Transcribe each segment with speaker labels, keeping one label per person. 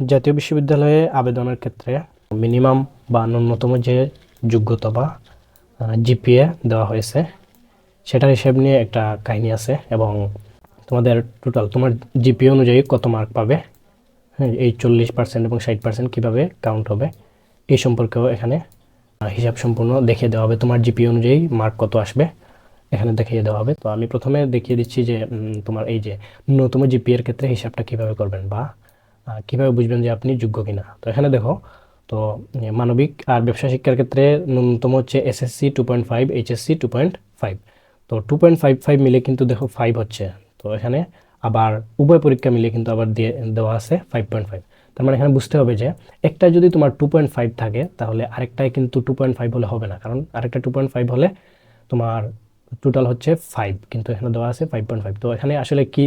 Speaker 1: জাতীয় বিশ্ববিদ্যালয়ে আবেদনের ক্ষেত্রে মিনিমাম বা ন্যূনতম যে যোগ্যতা বা জিপিএ দেওয়া হয়েছে, সেটার হিসেব নিয়ে একটা কাহিনী আছে এবং তোমাদের টোটাল তোমার জিপিএ অনুযায়ী কত মার্ক পাবে হ্যাঁ এই চল্লিশ পার্সেন্ট এবং ষাট পার্সেন্ট কীভাবে কাউন্ট হবে, এই সম্পর্কেও এখানে হিসাব সম্পূর্ণ দেখিয়ে দেওয়া হবে। তোমার জিপিএ অনুযায়ী মার্ক কত আসবে, এখানে দেখিয়ে দেওয়া হবে। তো আমি প্রথমে দেখিয়ে দিচ্ছি যে তোমার এই যে ন্যূনতম জিপিএ এর ক্ষেত্রে হিসাবটা কীভাবে করবেন বা কীভাবে বুঝবেন যে আপনি যোগ্য কিনা? তো এখানে দেখো, তো মানবিক আর ব্যবসা শিক্ষার ক্ষেত্রে ন্যূনতম হচ্ছে SSC two point five HSC two point five তো টু পয়েন্ট ফাইভ ফাইভ মিলে কিন্তু দেখো ফাইভ হচ্ছে। তো এখানে আবার উভয় পরীক্ষা মিলে কিন্তু আবার দিয়ে, দেওয়া আছে ফাইভ পয়েন্ট ফাইভ তার মানে এখানে বুঝতে হবে যে একটা যদি তোমার টু পয়েন্ট ফাইভ থাকে, তাহলে আরেকটায় কিন্তু টু পয়েন্ট ফাইভ হলে হবে না। কারণ আরেকটা টু পয়েন্ট ফাইভ হলে তোমার টোটাল হচ্ছে ফাইভ কিন্তু এখানে দেওয়া আছে ফাইভ পয়েন্ট ফাইভ তো এখানে আসলে কি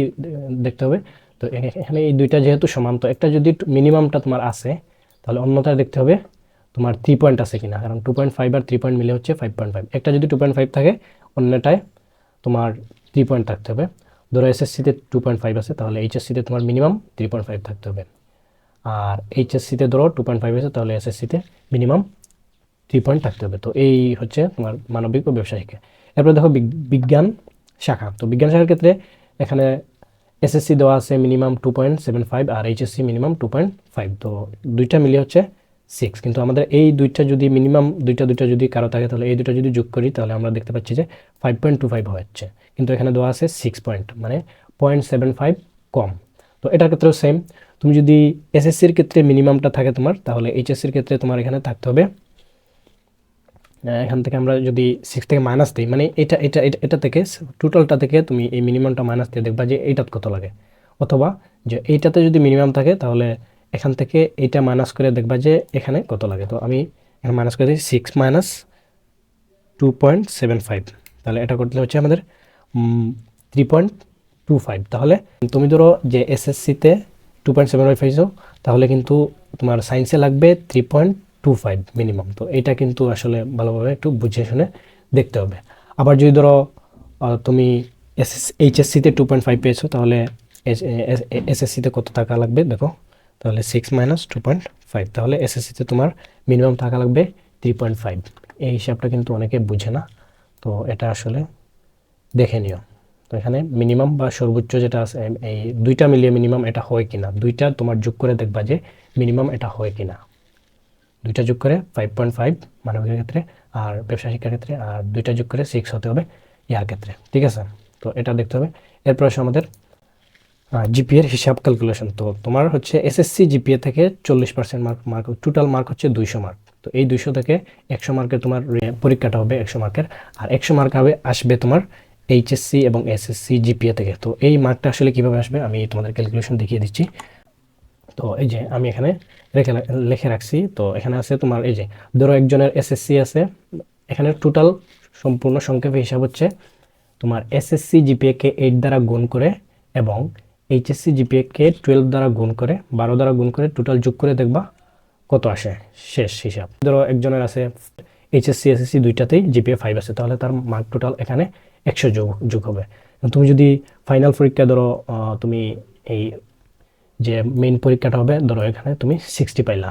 Speaker 1: দেখতে হবে? তো এখানে এই দুইটা যেহেতু সমান, তো একটা যদি মিনিমামটা তোমার আছে, তাহলে অন্যটা দেখতে হবে তোমার থ্রি পয়েন্ট আছে কিনা। কারণ টু পয়েন্ট ফাইভ আর থ্রি পয়েন্ট মিলে হচ্ছে ফাইভ পয়েন্ট ফাইভ একটা যদি টু পয়েন্ট ফাইভ থাকে, অন্যটায় তোমার থ্রি পয়েন্ট থাকতে হবে। ধরো এসএসসিতে টু পয়েন্ট ফাইভ আছে, তাহলে এইচএসসিতে তোমার মিনিমাম থ্রি পয়েন্ট ফাইভ থাকতে হবে। আর এইচএসসিতে ধরো টু পয়েন্ট ফাইভ আছে, তাহলে এসএসসিতে মিনিমাম থ্রি পয়েন্ট থাকতে হবে। তো এই হচ্ছে তোমার মানবিক ও ব্যবসায়িক। এরপরে দেখো বিজ্ঞান শাখা। তো বিজ্ঞান শাখার ক্ষেত্রে এখানে এসএসসি দেওয়া আছে minimum two point seven five আর HSC minimum two point five তো দুইটা মিলিয়ে হচ্ছে সিক্স কিন্তু আমাদের এই দুইটা যদি মিনিমাম দুইটা দুইটা যদি কারও থাকে, তাহলে এই দুইটা যদি যোগ করি, তাহলে আমরা দেখতে পাচ্ছি যে ফাইভ পয়েন্ট টু ফাইভ হচ্ছে। কিন্তু এখানে দেওয়া আছে সিক্স পয়েন্ট মানে পয়েন্ট সেভেন ফাইভ কম। তো এটার ক্ষেত্রেও সেম তুমি যদি এসএসসির ক্ষেত্রে মিনিমামটা থাকে তোমার, তাহলে এইচএসসির ক্ষেত্রে তোমার এখানে থাকতে হবে এখান থেকে আমরা যদি সিক্স থেকে মাইনাস দিই মানে এটা এটা, এটা- থেকে টোটালটা থেকে তুমি এই মিনিমামটা মাইনাস দিয়ে দেখবা যে এইটাত কত লাগে। অথবা যে এইটাতে যদি মিনিমাম থাকে, তাহলে এখান থেকে এইটা মাইনাস করে দেখবা যে এখানে কত লাগে। তো আমি এখানে মাইনাস করে দিই six minus two point seven five তাহলে এটা করতে হচ্ছে আমাদের থ্রি পয়েন্ট টু ফাইভ তাহলে তুমি ধরো যে এসএসসিতে টু পয়েন্ট সেভেন ফাইভ পাইছো, তাহলে কিন্তু তোমার সায়েন্সে লাগবে three point two five minimum তো এটা কিন্তু আসলে ভালোভাবে একটু বুঝে শুনে দেখতে হবে। আবার যদি ধরো তুমি এসএস এইচএসসিতে টু পয়েন্ট ফাইভ পেয়েছ, তাহলে এসএসসিতে কত টাকা লাগবে দেখো? তাহলে six minus two point five তাহলে এসএসসিতে তোমার মিনিমাম টাকা লাগবে থ্রি পয়েন্ট ফাইভ এই হিসাবটা কিন্তু অনেকে বুঝে না। তো এটা আসলে দেখে নিও। তো এখানে মিনিমাম বা সর্বোচ্চ যেটা আছে, এই দুইটা মিলিয়ে মিনিমাম এটা হয় কিনা? দুইটা তোমার যোগ করে দেখবা যে মিনিমাম এটা হয় কিনা। দুইটা যোগ করে ফাইভ পয়েন্ট ফাইভ মানবিকের ক্ষেত্রে আর ব্যবসা শিক্ষার ক্ষেত্রে, আর দুইটা যোগ করে সিক্স হতে হবে ইয়ার ক্ষেত্রে। ঠিক আছে? তো এটা দেখতে হবে। এরপর আসে আমাদের জিপিএর হিসাব ক্যালকুলেশন তো তোমার হচ্ছে এসএসসি জিপিএ থেকে চল্লিশ percent mark mark total mark হচ্ছে দুইশো মার্ক তো এই দুইশো থেকে একশো মার্কের তোমার পরীক্ষাটা হবে একশো মার্কের আর একশো মার্ক হবে আসবে তোমার এইচএসসি এবং এসএসসি জিপিএ থেকে। তো এই মার্কটা আসলে কীভাবে আসবে আমি তোমাদের ক্যালকুলেশন দেখিয়ে দিচ্ছি। তো এই যে আমি এখানে রেখে লিখে রাখছি। তো এখানে আছে তোমার এই যে, ধরো একজনের এসএসসি আছে। এখানে টোটাল সম্পূর্ণ সংক্ষেপে হিসাব হচ্ছে তোমার এসএসসি জিপিএকে এইট দ্বারা গুণ করে এবং এইচএসসি জিপিএকে টুয়েলভ দ্বারা গুণ করে, বারো দ্বারা গুণ করে টোটাল যোগ করে দেখবা কত আসে। শেষ হিসাব। ধরো একজনের আছে এইচএসসি এসএসসি দুইটাতেই জিপিএ ফাইভ আছে, তাহলে তার মার্ক টোটাল এখানে একশো যোগ যোগ হবে। তুমি যদি ফাইনাল পরীক্ষা ধরো তুমি এই যে মেইন পরীক্ষাটা হবে, ধরো এখানে তুমি সিক্সটি পাইলা,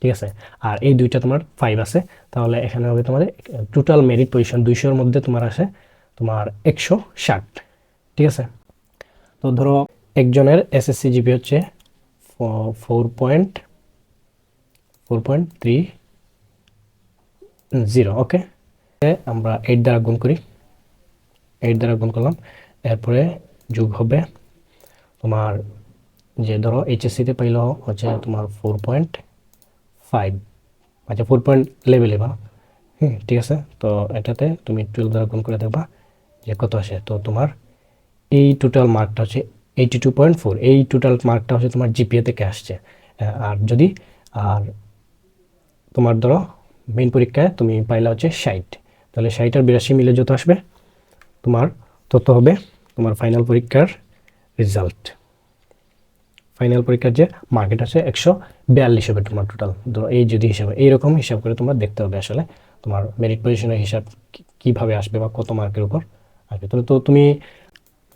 Speaker 1: ঠিক আছে? আর এই দুইটা তোমার ফাইভ আছে, তাহলে এখানে হবে তোমার টোটাল মেরিট পজিশন দুইশোর মধ্যে তোমার আসে তোমার একশো ষাট, ঠিক আছে? তো ধরো একজনের এসএসসি জিপি হচ্ছে four point four point three zero okay আমরা এইট দ্বারা গুণ করি এইট দ্বারা গুণ করলাম, এরপরে যোগ হবে তোমার যে ধরো এইচএসসিতে পাইল হচ্ছে তোমার ফোর পয়েন্ট ফাইভ আচ্ছা ফোর পয়েন্ট লেভেলে বা। হুম, ঠিক আছে? তো এটাতে তুমি টুয়েলভ দ্বারা গুণ করে দেখবা যে কত আসে। তো তোমার এই টোটাল মার্কটা হচ্ছে এইটি টু পয়েন্ট ফোর এই টোটাল মার্কটা হচ্ছে তোমার জিপিএ থেকে আসছে। আর যদি, আর তোমার ধরো মেইন পরীক্ষায় তুমি পাইলা হচ্ছে ষাট, তাহলে ষাট আর বিরাশি মিলে যত আসবে, তোমার তত হবে তোমার ফাইনাল পরীক্ষার রেজাল্ট ফাইনাল পরীক্ষার যে মার্কেট আছে একশো বিয়াল্লিশ হবে তোমার টোটাল ধরো এই যদি হিসাবে, এইরকম হিসাব করে তোমার দেখতে হবে আসলে তোমার মেরিট পজিশনের হিসাব কীভাবে আসবে বা কত মার্কের উপর আসবে। তাহলে তো তুমি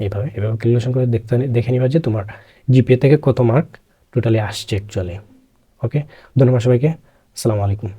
Speaker 1: এইভাবে এভাবে ক্যালকুলেশন করে দেখতে, দেখে নিবা যে তোমার জিপিএ থেকে কত মার্ক টোটালি আসছে অ্যাকচুয়ালি ওকে ধন্যবাদ সবাইকে। আসসালামু আলাইকুম।